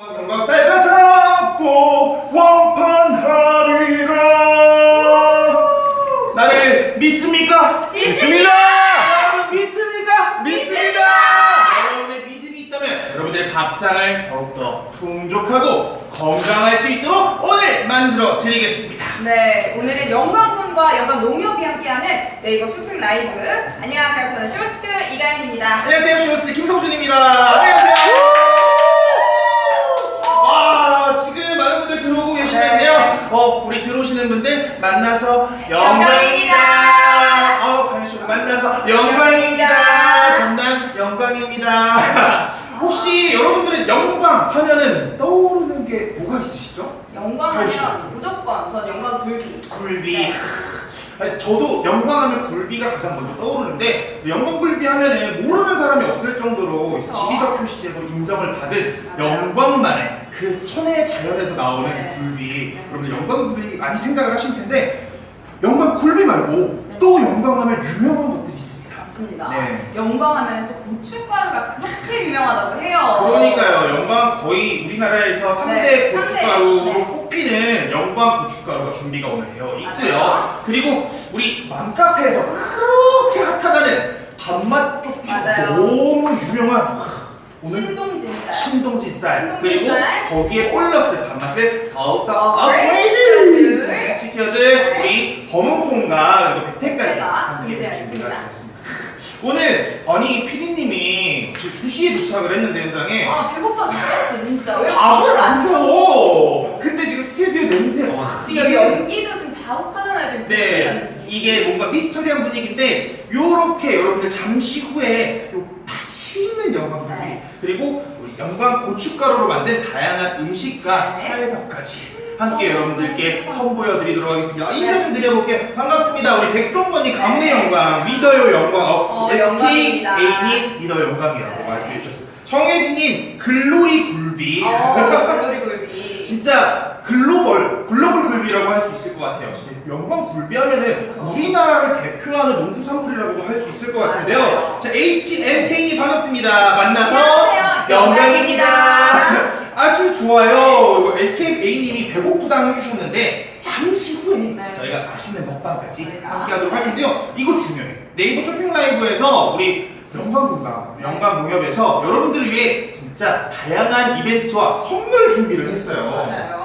뭔가 쌀가 잡고 원판 하리라 나를 믿습니까? 여러분 믿습니까? 믿습니다. 여러분의 믿음이 있다면 여러분들의 밥상을 더욱더 풍족하고 건강할 수 있도록 오늘 만들어 드리겠습니다 네, 오늘은 영광군과 영광 농협이 함께하는 네이버 쇼핑 라이브. 안녕하세요. 저는 쇼호스트 이가연입니다. 안녕하세요 쇼호스트 김성준입니다 안녕하세요 만나서 영광입니다. 어 가연씨 만나서 영광입니다 영광입니다. 전남 영광입니다 혹시 여러분들은 영광 하면은 떠오르는 게 뭐가 있으시죠? 영광하면 무조건 전 영광 굴비. 굴비 네. 아니, 저도 영광하면 굴비가 가장 먼저 떠오르는데 영광 굴비 하면은 모르는 사람이 없을 정도로 그쵸. 지리적 표시제로 인정을 받은. 영광만의 그 천혜의 자연에서 나오는 네. 그 굴비 네. 여러분들 영광 굴비 많이 생각을 하실 텐데 영광 굴비 말고 네. 또 영광하면 유명한 것들이 있습니다 맞습니다. 네. 영광하면 또 고춧가루가 그렇게 유명하다고 해요. 그러니까요 영광 거의 우리나라에서 3대 네, 고춧가루로 삼대. 네. 뽑히는 영광 고춧가루가 준비가 오늘 되어 있고요 맞아요. 그리고 우리 맘카페에서 그렇게 핫하다는 밥맛 쪽이 맞아요. 너무 유명한 오늘 신동진살. 신동진 쌀 그리고 신동진쌀. 거기에 플러스 밥맛을 더욱더 업그레이드 업그레이드 시켜준 네. 우리 검은콩과 그리고 백태까지 제가 준비되어 준비가. 되었습니다 오늘 아니 피디님이 지금 2시에 도착을 했는데 현장에 아 배고파 죽겠어 진짜. 왜 밥을 안 줘? 줘. 근데 지금 스튜디오 냄새 와. 지금 연기도 지금 자욱하잖아요 지금. 네. 이게 뭔가 미스터리한 분위기인데 요렇게 여러분들 잠시 후에 요 맛있는 영광굴비 네. 그리고 우리 영광 고춧가루로 만든 다양한 음식과 네. 쌀밥까지 함께 여러분들께 선보여드리도록 하겠습니다. 아, 인사 좀 드려볼게요. 반갑습니다. 우리 백종건님 가문의 영광, 믿어요 영광, 어, 어, SK 영광입니다. A님 믿어 영광이라고 네. 말씀해 주셨어요. 정혜진님 글로리 굴비. 어, 글로리 굴비. 진짜 글로벌 글로벌 굴비라고 할 수 있을 것 같아요. 영광 굴비 하면은. 우리나라를 대표하는 농수산물이라고도 할 수 있을 것 같은데요. 맞아요. 자 HMK님 반갑습니다. 만나서 안녕하세요. 영광입니다. 아주 좋아요. SKA님이 배고프다고 해주셨는데 잠시 후에 네. 저희가 맛있는 먹방까지 저희가. 함께 하도록 할 텐데요. 이거 중요해요. 네이버 쇼핑 라이브에서 우리 영광군가 네. 영광농협에서 여러분들을 위해 진짜 다양한 이벤트와 선물 준비를 했어요. 맞아요.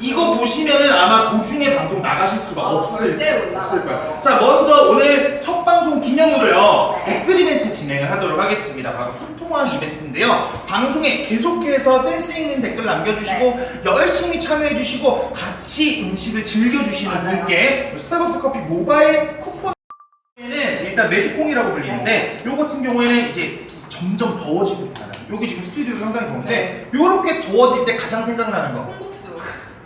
이거 보시면은 아마 도중에 방송 나가실 수가 어, 없을, 절대 못 없을 나가죠. 거예요. 자, 먼저 오늘 첫 방송 기념으로요. 네. 댓글 이벤트 진행을 하도록 하겠습니다. 바로 소통왕 이벤트인데요. 방송에 계속해서 센스 있는 댓글 남겨주시고 네. 열심히 참여해주시고 같이 음식을 즐겨주시는 맞아요. 분께 스타벅스 커피 모바일 쿠폰 는 일단 매주콩이라고 불리는데 네. 요 같은 경우에는 이제 점점 더워지고 있잖아요. 여기 지금 스튜디오도 상당히 네. 더운데 요렇게 더워질 때 가장 생각나는 거 콩국수.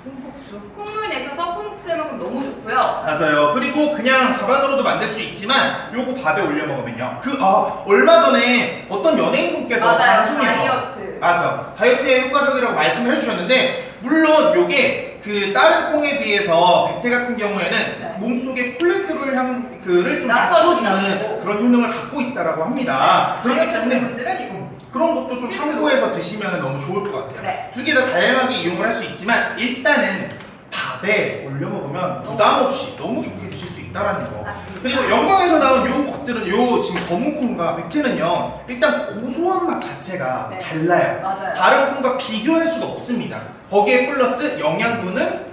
콩국수 콩물 내셔서 콩국수 해 먹으면 너무 좋고요. 맞아요. 그리고 그냥 자반으로도 만들 수 있지만 요거 밥에 올려 먹으면요. 그 아 얼마 전에 어떤 연예인분께서 맞아요. 방송에서 다이어트. 맞아 다이어트에 효과적이라고 말씀을 해주셨는데 물론 요게 그 다른 콩에 비해서 백태 같은 경우에는 네. 몸속에 콜레스테롤 향 그를 좀. 낮춰주는 그런 효능을 갖고 있다라고 합니다. 그렇기 다이어트 하시는 때문에 분들은 이거. 그런 것도 좀 참고해서 드시면 너무 좋을 것 같아요. 네. 두 개 다 다양하게 이용을 할 수 있지만 일단은 밥에 올려 먹으면 부담 없이 너무 좋게 드실 수 있다라는 거. 맞습니다. 그리고 영광에서 나온 요 것들은 요 지금 검은 콩과 백태는요 일단 고소한 맛 자체가 네. 달라요. 맞아요. 다른 콩과 비교할 수가 없습니다. 거기에 플러스 영양분은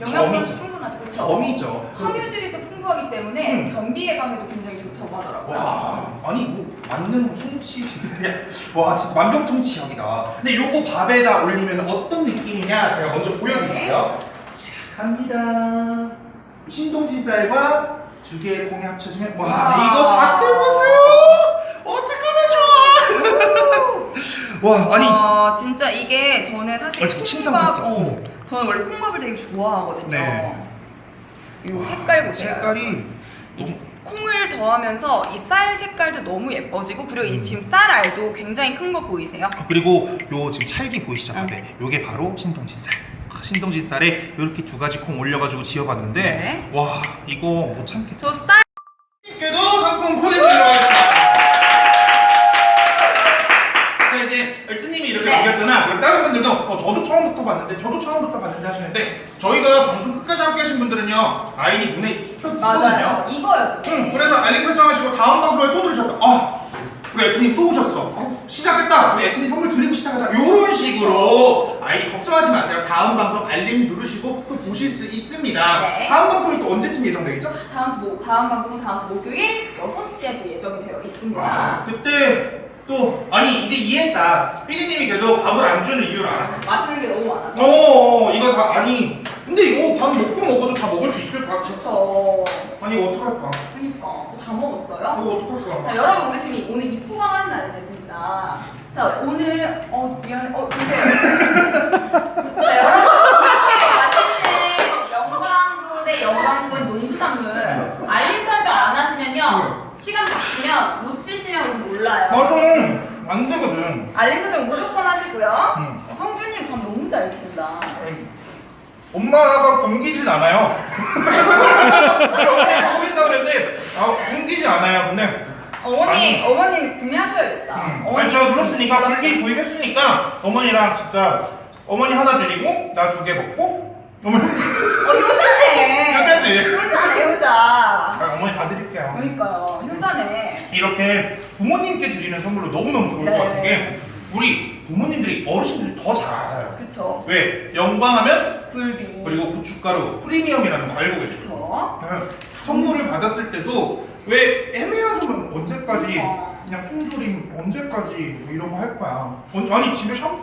영양분 점이죠. 충 분하죠. 그렇죠. 점이죠. 섬유질이 또 풍부하기 때문에 음. 변비 예방에도 굉장히 좋다고 하더라고요. 와 아니 뭐 맞는 통치 와 진짜 만병통치약이다 근데 요거 밥에다 올리면 어떤 느낌이냐 제가 먼저 보여드릴게요 자 갑니다 신동진 쌀과 두 개의 콩이 합쳐지면 와 와. 이거 자태 보세요 어떡하면 좋아 와 아니 아 진짜 이게 저는 사실 아, 지금 침상 콩밥. 어, 음. 저는 원래 콩밥을 되게 좋아하거든요. 네. 이 와, 색깔 보세요. 색깔이 이 콩을 더하면서 이 쌀 색깔도 너무 예뻐지고 그리고 이 음. 지금 쌀 알도 굉장히 큰 거 보이세요? 그리고 요 지금 찰기 보이시죠? 응. 네, 요게 바로 신동진 쌀. 아, 신동진 쌀에 이렇게 두 가지 콩 올려가지고 지어봤는데 네. 와 이거 못 참겠다. 저 쌀. 께도 상품 하겠습니다. 어, 저도 처음부터 봤는데 저도 처음부터 봤는데 하시는데 저희가 방송 끝까지 함께 하신 분들은요 아이디 눈에 익혀두거든요. 맞아요. 이거요. 응, 그래서 알림 설정하시고 다음 방송에 또 들으셨다. 아, 우리 애트님 또 오셨어. 어? 시작했다. 우리 애트님 선물 드리고 시작하자. 이런 식으로 아이디 걱정하지 마세요. 다음 방송 알림 누르시고 또 보실 수 있습니다. 네. 다음 방송이 또 언제쯤 예정돼 있죠? 다음 주 목, 다음 방송은 다음 주 목요일 6시에 또 예정이 되어 있습니다. 아, 그때 또 아니 이제 이해했다. 피디님이 계속 밥을 안 주는 이유를 알았어. 맛있는 게 너무 많아서. 어, 이거 다 아니. 근데 이거 밥 먹고 먹어도 다 먹을 수 있을 것 같아. 그쵸. 아니 이거 어떡할까? 그니까. 다 먹었어요? 이거 어떡할까? 자, 여러분, 우리 지금 오늘 입포강하는 날인데, 진짜. 자, 오늘, 어, 미안해. 어, 근데. 자, 시간 바뀌면 놓치시면 몰라요. 맞아. 안 되거든. 알림 설정 무조건 하시고요. 응. 성준님 밥 너무 잘 드신다. 엄마가 굶기진 않아요. 굶긴다 그랬는데 아, 굶기진 않아요. 근데 어머니, 어머님 구매하셔야겠다. 음. 아니 제가 눌렀으니까 굶기 구입했으니까 어머니랑 진짜 어머니 하나 드리고 나 두 개 먹고 어머니 어, 효자네. 효자지. 효자네, 효자. 아, 어머니 다 드릴게요. 그러니까요, 효자네. 이렇게 부모님께 드리는 선물로 너무너무 좋을 네. 것 같은 게 우리 부모님들이 어르신들이 더 잘 알아요. 그쵸. 왜? 영광하면 굴비. 그리고 고춧가루 프리미엄이라는 거 알고 계시죠? 그쵸. 그냥 선물을 받았을 때도 왜 선물 언제까지 어. 그냥 통조림 언제까지 뭐 이런 거 할 거야? 언- 아니 집에 샴푸